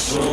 Russell.